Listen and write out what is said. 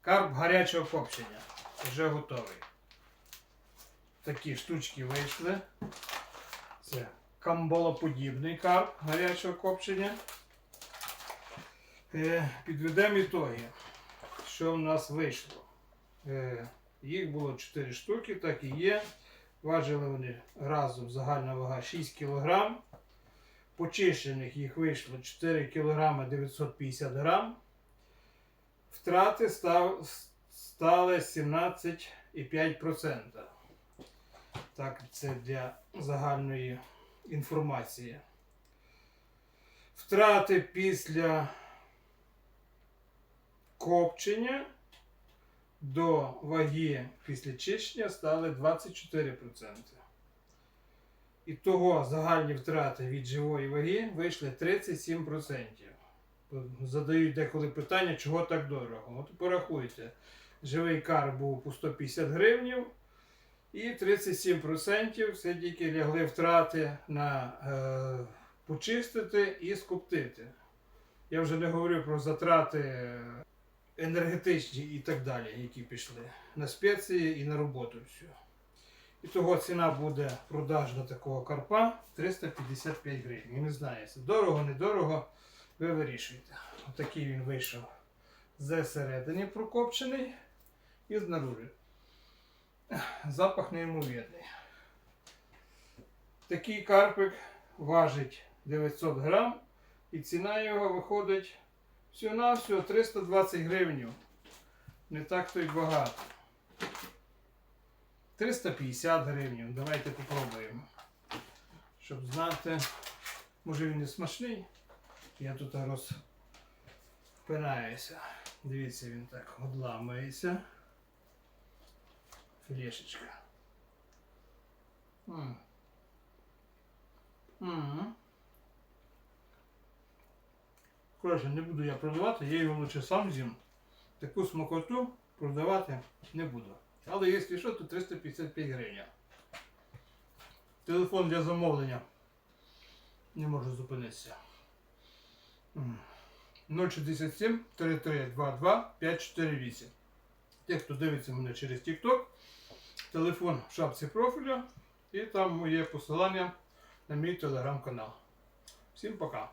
Карп гарячого копчення. Вже готовий. Такі штучки вийшли. Це камболоподібний карп гарячого копчення. Е, Підведемо ітоги. Що в нас вийшло? Е, Їх було 4 штуки, так і є. Важили вони разом загальна вага 6 кг. Почищених їх вийшло 4 кг 950 грам. Втрати стали 17,5%. Так, це для загальної інформації. Втрати після копчення до ваги після чищення стали 24%. І того загальні втрати від живої ваги вийшли 37%. Задають деколи питання, чого так дорого. От порахуйте. Живий кар був по 150 гривнів, і 37% все тільки лягли втрати на е, почистити і скоптити. Я вже не говорю про затрати енергетичні і так далі, які пішли на спеції і на роботу всю. І того ціна буде продажна такого карпа 355 гривень. Не знаю, це дорого, недорого, ви вирішуєте. Отакий він вийшов зсередині прокопчений і знаружи. Запах неймовірний. Такий карпик важить 900 грам і ціна його виходить всього-навсього 320 гривень. Не так то й багато. 350 гривень. Давайте попробуємо. Щоб знати, може він не смачний. Я тут розпинаюся. Дивіться, він так одламується. Філешечка. М. Коротше, не буду я продавати, я його лише сам з'їм. Таку смакоту продавати не буду. Але якщо що, то 355 гривень. Телефон для замовлення. Не можу зупинитися. М. 067 3322 548. Ті, хто дивиться мене через TikTok, телефон в шапці профіля і там є посилання на мій телеграм-канал. Всім пока!